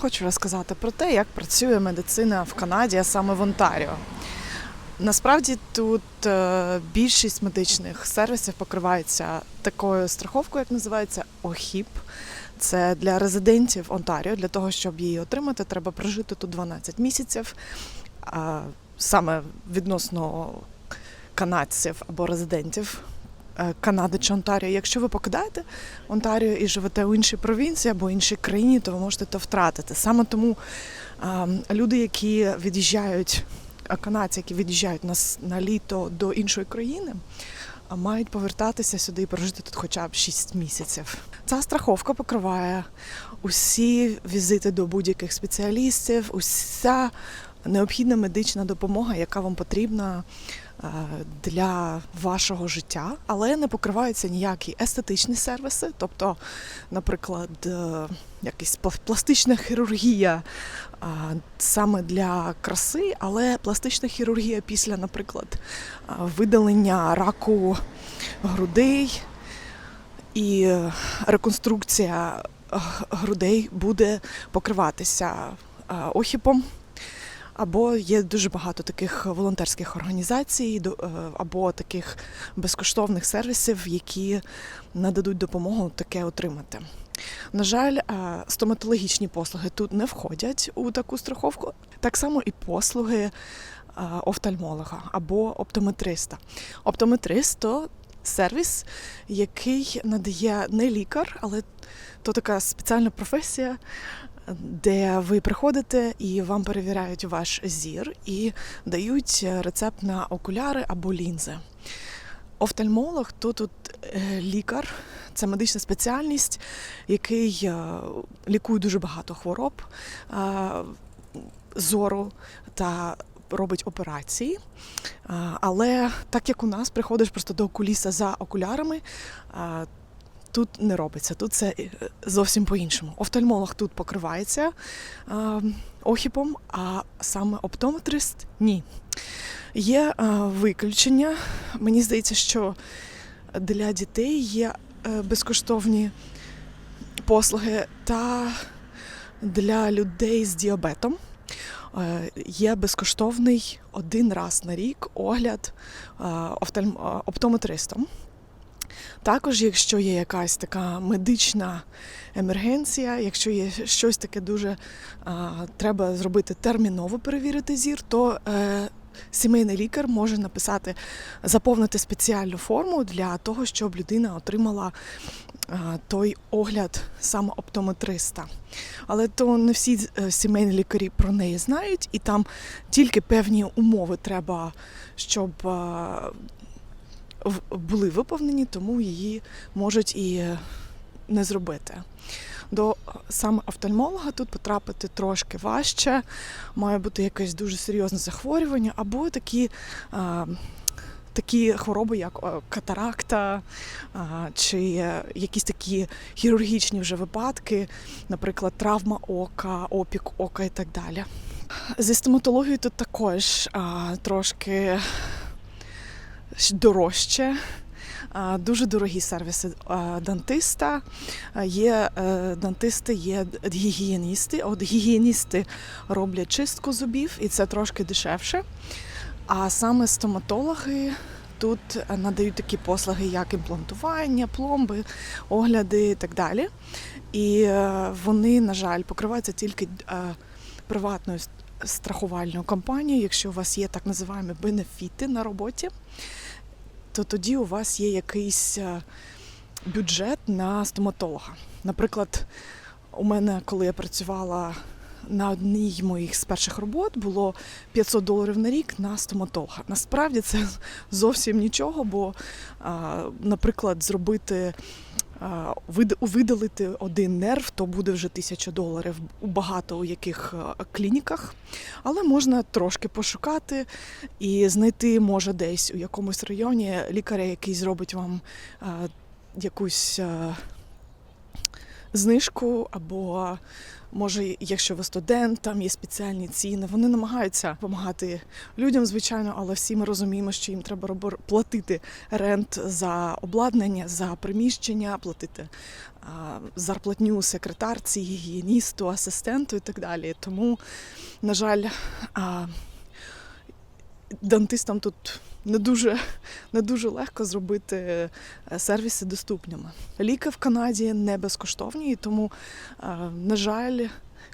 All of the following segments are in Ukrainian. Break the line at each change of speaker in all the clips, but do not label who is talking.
Хочу розказати про те, як працює медицина в Канаді, а саме в Онтаріо. Насправді тут е, більшість медичних сервісів покривається такою страховкою, як називається ОХІП. Це для резидентів Онтаріо. Для того, щоб її отримати, треба прожити тут 12 місяців. Саме відносно канадців або резидентів Канади чи Онтаріо. Якщо ви покидаєте Онтаріо і живете у іншій провінції або іншій країні, то ви можете це втратити. Саме тому люди, які від'їжджають, канадці, які від'їжджають на, на літо до іншої країни, мають повертатися сюди і прожити тут хоча б 6 місяців. Ця страховка покриває усі візити до будь-яких спеціалістів, уся необхідна медична допомога, яка вам потрібна е, для вашого життя, але не покриваються ніякі естетичні сервіси, тобто, наприклад, е, якась пластична хірургія саме для краси, але пластична хірургія після, наприклад, видалення раку грудей і е, реконструкція е, грудей буде покриватися е, охіпом. Або є дуже багато таких волонтерських організацій е, або таких безкоштовних сервісів, які нададуть допомогу таке отримати. На жаль, е, стоматологічні послуги тут не входять у таку страховку. Так само і послуги е, офтальмолога або оптометриста. Оптометрист то сервіс, який надає не лікар, але то така спеціальна професія, де ви приходите і вам перевіряють ваш зір і дають рецепт на окуляри або лінзи. Офтальмолог то тут е, лікар, це медична спеціальність, який е, лікує дуже багато хвороб е, зору та робить операції. Але так як у нас приходиш просто до окуліста за окулярами, тут не робиться. Тут це е, зовсім по-іншому. Офтальмолог тут покривається а, охіпом, а саме оптометрист ні. Є а, виключення. Мені здається, що для дітей є е, безкоштовні послуги та для людей з діабетом. Е, Є безкоштовний один раз на рік огляд е, е, оптометристом. Також, якщо є якась така медична емергенція, якщо є щось таке дуже а, треба зробити терміново перевірити зір, то е, сімейний лікар може написати, заповнити спеціальну форму для того, щоб людина отримала а, той огляд саме оптометриста. Але то не всі е, сімейні лікарі про неї знають, і там тільки певні умови треба, щоб в- були виповнені, тому її можуть і е, не зробити. До е, саме офтальмолога тут потрапити трошки важче, має бути якесь дуже серйозне захворювання, або такі, а, такі хвороби, як е, катаракта, чи е, якісь такі хірургічні вже випадки, наприклад, травма ока, опік ока і так далі. Зі стоматологією тут також трошки дорожче. Дуже дорогі сервіси дантиста. Є е, дантисти, є гігієністи. От гігієністи роблять чистку зубів, і це трошки дешевше. А саме стоматологи тут е, надають такі послуги, як імплантування, пломби, огляди і так далі. І е, вони, на жаль, покриваються тільки приватною с- страхувальною компанією, якщо у вас є так називаємо бенефіти на роботі то тоді у вас є якийсь е, бюджет на стоматолога. Наприклад, у мене, коли я працювала на одній з моїх з перших робот, було 500 доларів на рік на стоматолога. Насправді це зовсім нічого, бо, наприклад, зробити. Видалити один нерв, то буде вже тисяча доларів у багато у яких е, клініках. Але можна трошки пошукати і знайти може десь у якомусь районі лікаря, який зробить вам е, якусь е, знижку або Може, якщо ви студент, там є спеціальні ціни. Вони намагаються допомагати людям, звичайно, але всі ми розуміємо, що їм треба платити рент за обладнання, за приміщення, платити зарплатню секретарці, гігієністу, асистенту і так далі. Тому, на жаль, дантистам тут не дуже, не дуже легко зробити е, сервіси доступними. Ліки в Канаді не безкоштовні, і тому, е, на жаль,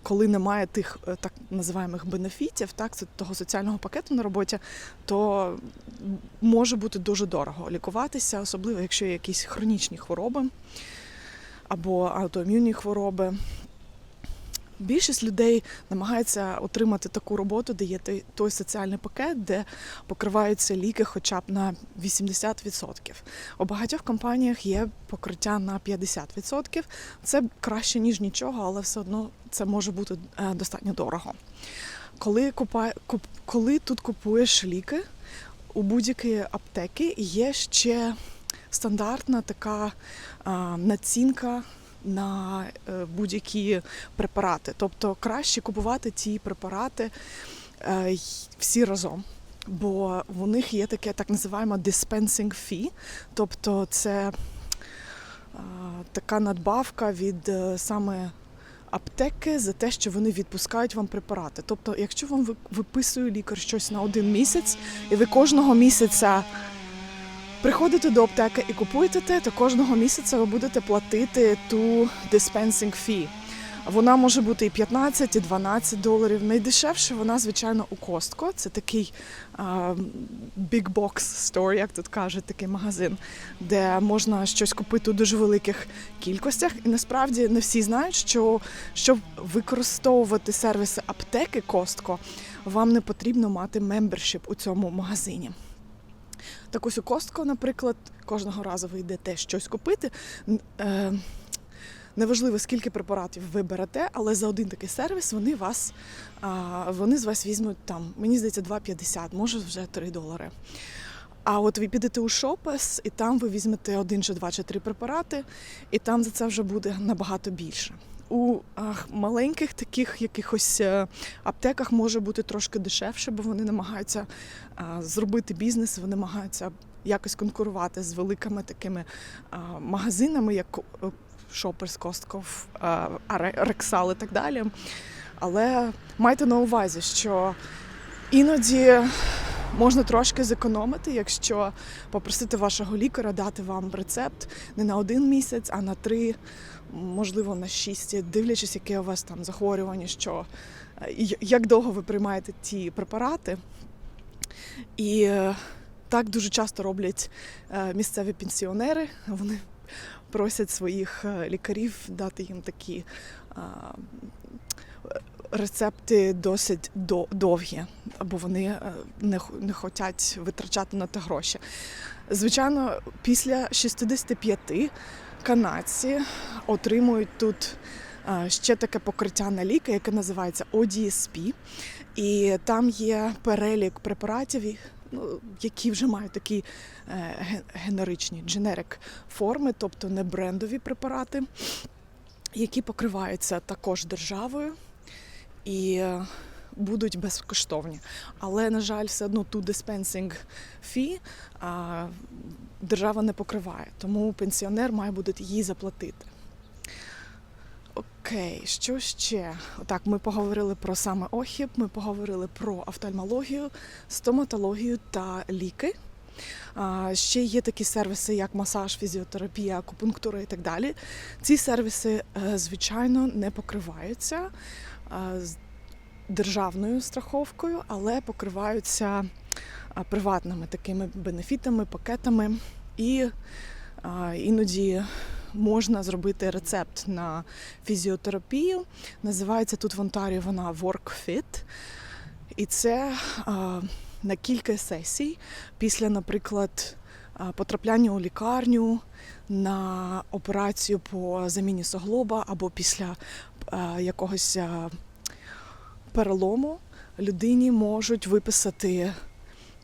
коли немає тих е, так називаємих бенефітів, так це того соціального пакету на роботі, то може бути дуже дорого лікуватися, особливо якщо є якісь хронічні хвороби або аутоімунні хвороби. Більшість людей намагається отримати таку роботу, де є той, соціальний пакет, де покриваються ліки хоча б на 80%. У багатьох компаніях є покриття на 50%. Це краще, ніж нічого, але все одно це може бути е, достатньо дорого. Коли, купа, куп, коли тут купуєш ліки, у будь-якій аптеки є ще стандартна така а, націнка на е, будь-які препарати. Тобто краще купувати ті препарати е, всі разом. Бо в них є таке так називаємо dispensing fee, тобто це а, така надбавка від е, саме аптеки за те, що вони відпускають вам препарати. Тобто, якщо вам ви- виписує лікар щось на один місяць, і ви кожного місяця приходите до аптеки і купуєте те, то кожного місяця ви будете платити ту dispensing fee. Вона може бути і 15, і 12 доларів. Найдешевше вона, звичайно, у Costco. Це такий а, big box store, як тут кажуть, такий магазин, де можна щось купити у дуже великих кількостях. І насправді не всі знають, що щоб використовувати сервіси аптеки Costco, вам не потрібно мати membership у цьому магазині. Так ось у Костко, наприклад, кожного разу ви йдете щось купити. Е, неважливо, скільки препаратів ви берете, але за один такий сервіс вони вас вони з вас візьмуть там, мені здається, 2,50, може вже 3 долари. А от ви підете у Шопес, і там ви візьмете один чи два чи три препарати, і там за це вже буде набагато більше. У маленьких таких якихось е, аптеках може бути трошки дешевше, бо вони намагаються зробити бізнес, вони намагаються якось конкурувати з великими такими магазинами, як е, Shoppers, Costco, Рексал і так далі. Але майте на увазі, що іноді можна трошки зекономити, якщо попросити вашого лікаря дати вам рецепт не на один місяць, а на три, можливо, на шість, дивлячись, яке у вас там захворювання, що е, як довго ви приймаєте ті препарати. І е, так дуже часто роблять е, місцеві пенсіонери. Вони просять своїх лікарів дати їм такі рецепти досить довгі, або вони е, не, не хочуть витрачати на те гроші. Звичайно, після 65 канадці отримують тут е, ще таке покриття на ліки, яке називається ODSP. І там є перелік препаратів, ну, які вже мають такі е, ге- генеричні generic форми, тобто не брендові препарати, які покриваються також державою і е, будуть безкоштовні. Але, на жаль, все одно ту fee а, держава не покриває, тому пенсіонер має буде її заплатити. Окей, що ще? Отак, ми поговорили про саме ОХІП, ми поговорили про офтальмологію, стоматологію та ліки. А, Ще є такі сервіси, як масаж, фізіотерапія, акупунктура і так далі. Ці сервіси, е, звичайно, не покриваються з державною страховкою, але покриваються приватними такими бенефітами, пакетами. І іноді можна зробити рецепт на фізіотерапію. Називається тут в Онтаріо вона WorkFit. І це на кілька сесій після, наприклад, потрапляння у лікарню на операцію по заміні суглоба або після якогось перелому людині можуть виписати,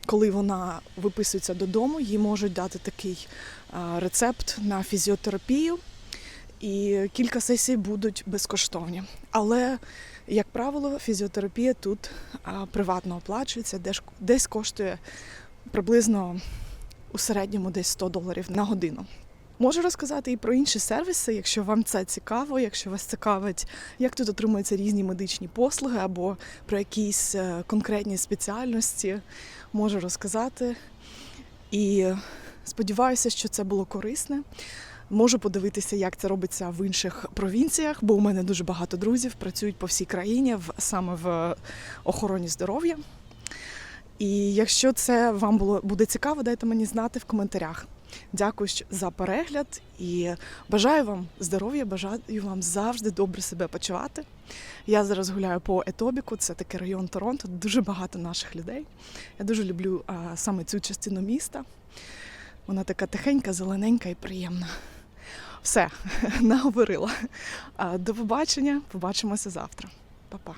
коли вона виписується додому, їй можуть дати такий рецепт на фізіотерапію. і кілька сесій будуть безкоштовні. Але, як правило, фізіотерапія тут приватно оплачується, десь коштує приблизно у середньому десь 100 доларів на годину. Можу розказати і про інші сервіси, якщо вам це цікаво, якщо вас цікавить, як тут отримуються різні медичні послуги або про якісь е, конкретні спеціальності, можу розказати. І сподіваюся, що це було корисне. Можу подивитися, як це робиться в інших провінціях, бо у мене дуже багато друзів працюють по всій країні саме в охороні здоров'я. І якщо це вам було буде цікаво, дайте мені знати в коментарях. Дякую за перегляд і бажаю вам здоров'я, бажаю вам завжди добре себе почувати. Я зараз гуляю по Етобіку, це такий район Торонто, дуже багато наших людей. Я дуже люблю а, саме цю частину міста. Вона така тихенька, зелененька і приємна. Все, наговорила. До побачення, побачимося завтра. Па-па.